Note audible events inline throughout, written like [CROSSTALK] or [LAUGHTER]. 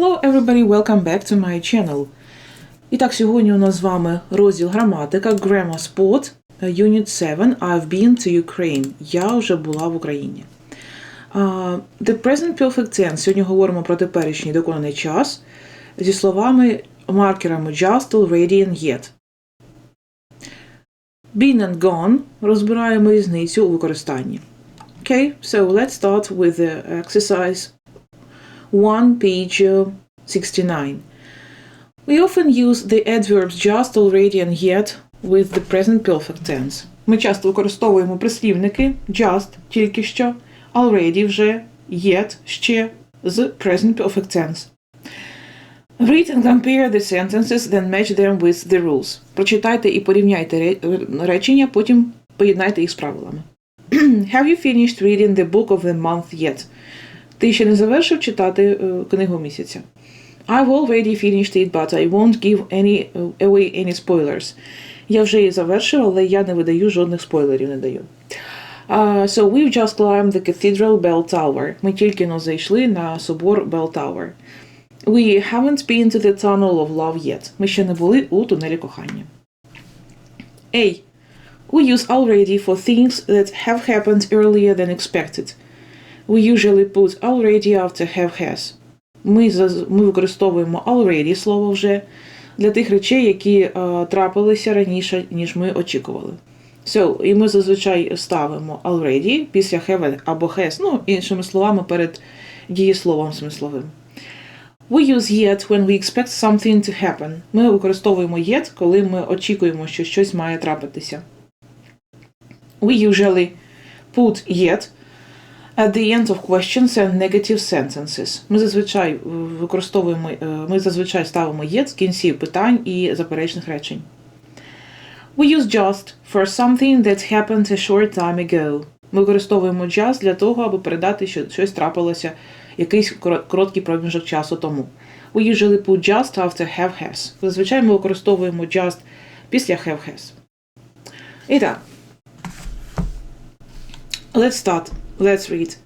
Hello everybody, welcome back to my channel. І так, сьогодні у нас з вами розділ граматика Grammar Spot, Unit 7 I've been to Ukraine. Я вже була в Україні. Uh, the present perfect tense. Сьогодні говоримо про теперішній доконаний час зі словами маркерами just, already and yet. Been and gone розбираємо різницю у використанні. Okay, so let's start with the exercise 1, page uh, 69. We often use the adverbs just, already and yet with the present perfect tense. Ми часто використовуємо прислівники just тільки що, already вже, yet ще з present perfect tense. Read and compare the sentences, then match them with the rules. Прочитайте і порівняйте ре- речення, потім поєднайте їх з правилами. [CLEARS THROAT] Have you finished reading the book of the month yet? Ти ще не завершив читати е, книгу місяця. I've already finished it, but I won't give any uh, away any spoilers. Я вже її завершив, але я не видаю жодних спойлерів, не даю. Uh, so we've just climbed the Cathedral Bell Tower. Ми тільки но зайшли на собор Bell Tower. We haven't been to the Tunnel of Love yet. Ми ще не були у тунелі кохання. A. We use already for things that have happened earlier than expected. We usually put already after have has. Ми, ми використовуємо already слово вже для тих речей, які е, трапилися раніше, ніж ми очікували. So, і ми зазвичай ставимо already після have або has, ну, іншими словами, перед дієсловом смисловим. We use yet when we expect something to happen. Ми використовуємо yet, коли ми очікуємо, що щось має трапитися. We usually put yet at the end of questions and negative sentences. Ми зазвичай е, використовуємо, е, ми зазвичай ставимо yet в кінці питань і заперечних речень. We use just for something that happened a short time ago. Ми використовуємо just для того, аби передати, що щось трапилося якийсь короткий проміжок часу тому. We usually put just after have has. Зазвичай ми використовуємо just після have has. І так. Let's start. Let's read.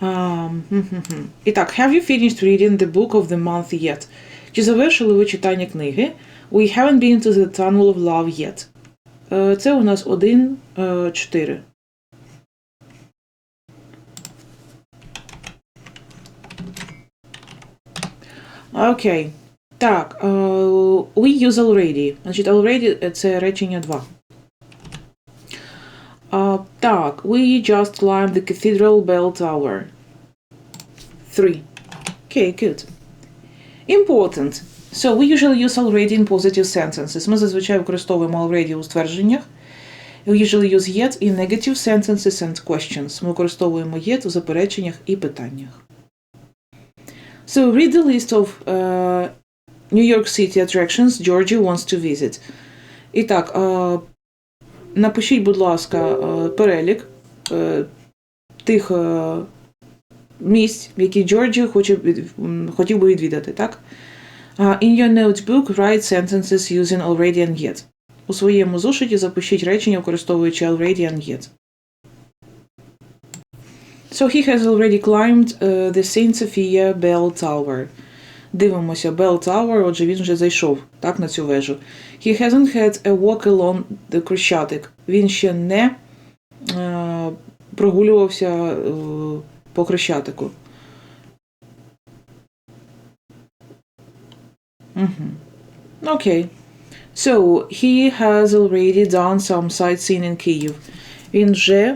Um, хм-хм-хм. [LAUGHS] І так, have you finished reading the book of the month yet? Чи завершили ви читання книги? We haven't been to the tunnel of love yet. Е, Це у нас 1, 4. Окей. Так, е, we use already. Значить, already – це речення 2. Uh, так, we just climbed the Cathedral Bell Tower. Three. Okay, good. Important. So we usually use already in positive sentences. Ми зазвичай використовуємо already у ствердженнях. We usually use yet in negative sentences and questions. Ми використовуємо yet у запереченнях і питаннях. So read the list of uh, New York City attractions Georgia wants to visit. І так, uh, Напишіть, будь ласка, е, перелік е, тих е, місць, які Джорджі хоче хотів би відвідати, так? In your notebook, write sentences using already and yet. У своєму зошиті запишіть речення, використовуючи already and yet. So he has already climbed uh, the Saint Sophia Bell Tower. Дивимося, Bell Tower, отже, він вже зайшов так, на цю вежу. He hasn't had a walk along the Хрещатик. Він ще не е, прогулювався е, по Хрещатику. Угу. Окей. So, he has already done some sightseeing in Kyiv. Він вже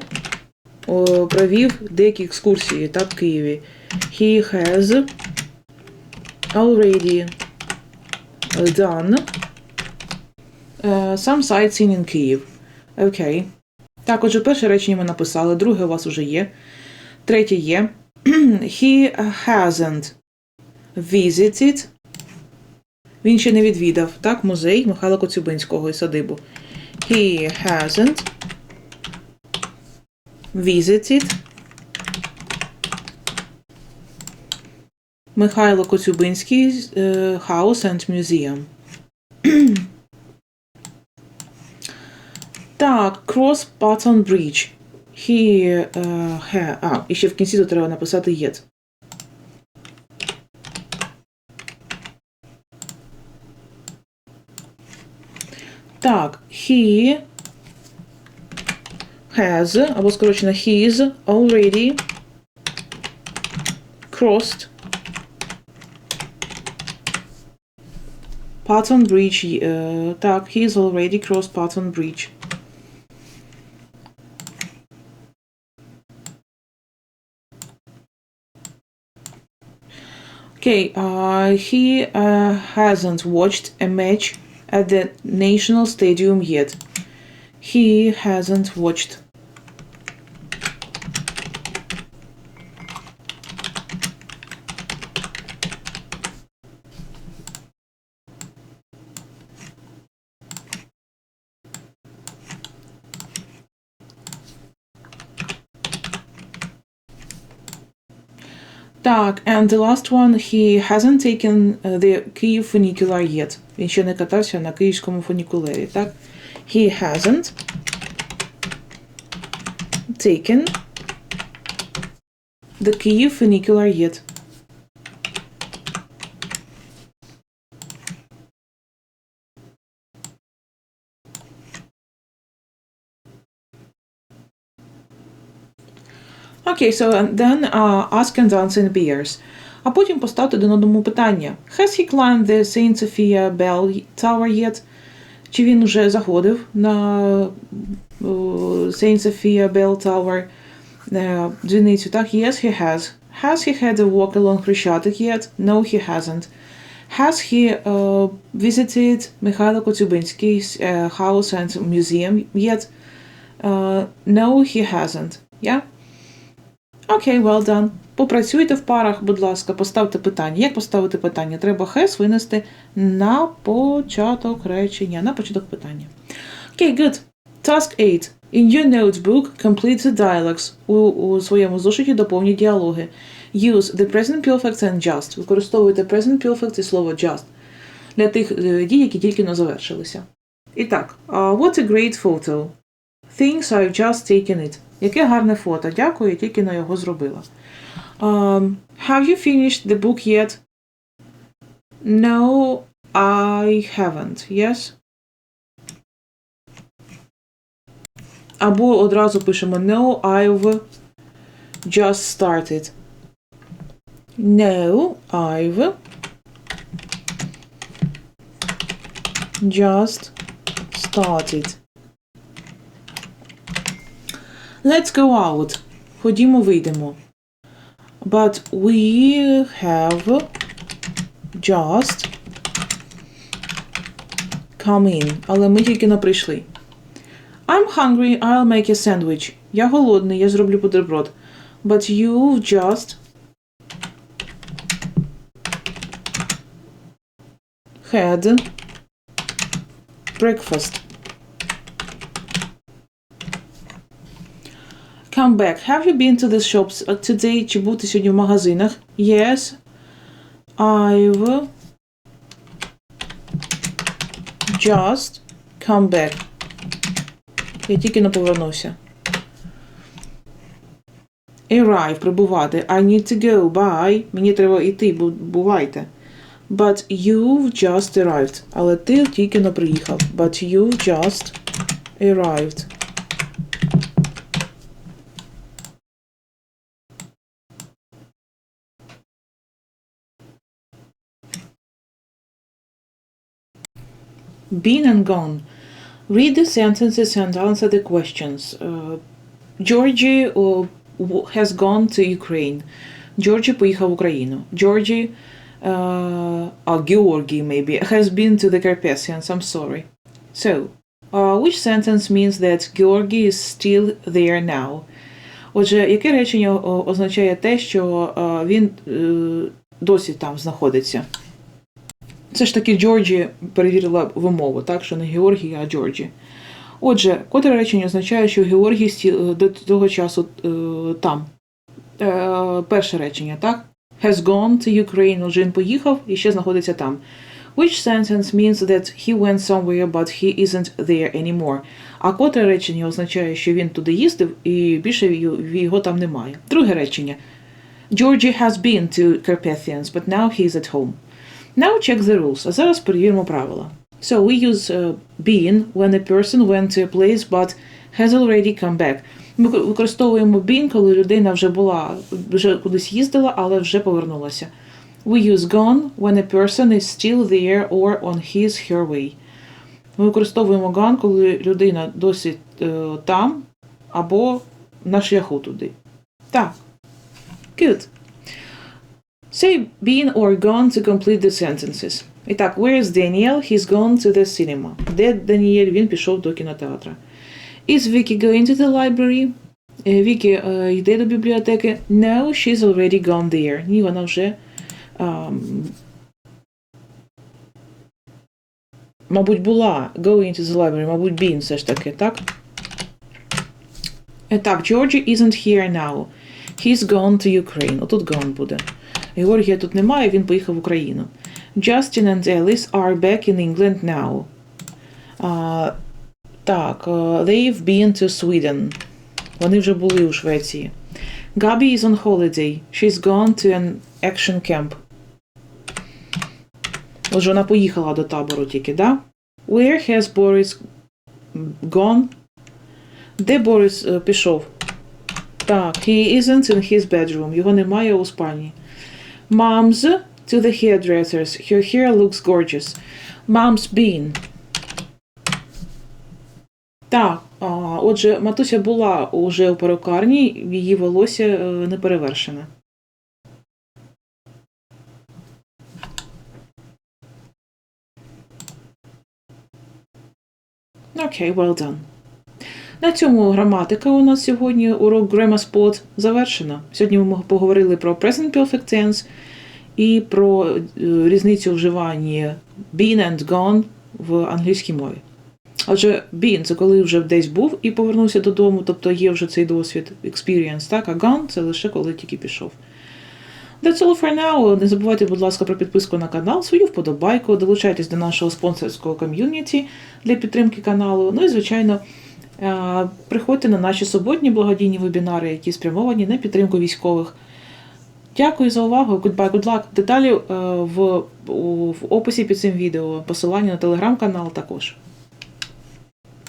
провів деякі екскурсії так, в Києві. He has already done some sightseeing in Kyiv. Окей. Так, отже, перше речення ми написали, друге у вас уже є. Третє є. [CLEARS THROAT] He hasn't visited. Він ще не відвідав, так, музей Михайла Коцюбинського і садибу. He hasn't visited Михайло Коцюбинський е, House and Museum. [CLEARS THROAT] Так, крос Патон Bridge. He, uh, he. А, і ще в кінці тут треба написати yet. Так, he has, або скорочено he's already crossed Patton Bridge. Uh, так, he's already crossed Patton Bridge. Okay, uh, he uh, hasn't watched a match at the National Stadium yet. He hasn't watched. Так, and the last one, he hasn't taken uh, the Kyiv funicular yet. Він ще не катався на київському фунікулері, так? He hasn't taken the Kyiv funicular yet. Окей, so and then uh, ask and answer in pairs. А потім поставте один одному питання. Has he climbed the Saint Sophia Bell Tower yet? Чи він уже заходив на uh, Saint Sophia Bell Tower uh, дзвіницю? Так, yes, he has. Has he had a walk along Хрещатик yet? No, he hasn't. Has he uh, visited Михайло Коцюбинський's uh, house and museum yet? Uh, no, he hasn't. Yeah? Окей, well done. Попрацюйте в парах, будь ласка, поставте питання. Як поставити питання? Треба has винести на початок речення, на початок питання. Окей, good. Task 8. In your notebook, complete the dialogues. У, у своєму зошиті доповні діалоги. Use the present perfect and just. Використовуйте present perfect і слово just для тих е, дій, які тільки не завершилися. І так, uh, what a great photo. Things I've just taken it. Яке гарне фото. Дякую, я тільки на його зробила. Um, have you finished the book yet? No, I haven't. Yes? Або одразу пишемо No, I've just started. No, I've just started. Let's go out. Ходімо, вийдемо. But we have just come in. Але ми тільки не прийшли. I'm hungry, I'll make a sandwich. Я голодний, я зроблю бутерброд. But you've just had breakfast. Come back. Have you been to the shops uh, today? Чи був ти сьогодні в магазинах? Yes. I've just come back. Я тільки не повернувся. Arrive, прибувати. I need to go. Bye. Мені треба йти, бу- бувайте. But you've just arrived. Але ти тільки не приїхав. But you've just arrived. Been and gone. Read the sentences and answer the questions. Uh, Georgie uh, w- has gone to Ukraine. Georgie поїхав в Україну. Georgie, uh, uh, Georgi maybe, has been to the Carpathians. I'm sorry. So, uh, which sentence means that Georgi is still there now? Отже, яке речення о, означає те, що е, він е, досі там знаходиться? Це ж таки Джорджі перевірила вимову, так, що не Георгій, а Джорджі. Отже, котре речення означає, що Георгій сті- до того часу е, там. Е, перше речення, так? Has gone to Ukraine, він поїхав і ще знаходиться там. Which sentence means that he went somewhere, but he isn't there anymore. А котре речення означає, що він туди їздив і більше його там немає. Друге речення. Georgie has been to Carpathians, but now he is at home. Now check the rules. А зараз перевіримо правила. So we use uh, been when a person went to a place but has already come back. Ми використовуємо been, коли людина вже була, вже кудись їздила, але вже повернулася. We use gone when a person is still there or on his her way. Ми використовуємо gone, коли людина досі е, там або на шляху туди. Так. Good. Say been or gone to complete the sentences. І так, where is Daniel? He's gone to the cinema. Де Даніель? Він пішов до кінотеатра. Is Vicky going to the library? Е, Вікі е, йде до бібліотеки. No, she's already gone there. Ні, вона вже. ам, мабуть, була going to the library, мабуть, been все ж таки, так? Е, Так, Georgie isn't here now. He's gone to Ukraine. Отут gone буде. Георгія тут немає, він поїхав в Україну. Justin and Alice are back in England now. А, так, е, they've been to Sweden. Вони вже були у Швеції. Gabby is on holiday. She's gone to an action camp. Отже, вона поїхала до табору тільки, да? Where has Boris gone? Де Борис е, пішов? Так, he isn't in his bedroom. Його немає у спальні. Mom's to the hairdressers. Her hair looks gorgeous. Mom's been. Так, а, отже, матуся була уже у перукарні, її волосся е, не перевершене. Окей, well done. На цьому граматика у нас сьогодні урок Grammar Spot завершена. Сьогодні ми поговорили про Present Perfect Tense і про е, різницю вживання been and gone в англійській мові. Отже, been – це коли вже десь був і повернувся додому, тобто є вже цей досвід, experience, так? А gone – це лише коли тільки пішов. That's all for now. Не забувайте, будь ласка, про підписку на канал, свою вподобайку, долучайтесь до нашого спонсорського ком'юніті для підтримки каналу. Ну і, звичайно, приходьте на наші суботні благодійні вебінари, які спрямовані на підтримку військових. Дякую за увагу. Goodbye, good luck. Деталі е, в, в описі під цим відео. Посилання на телеграм-канал також.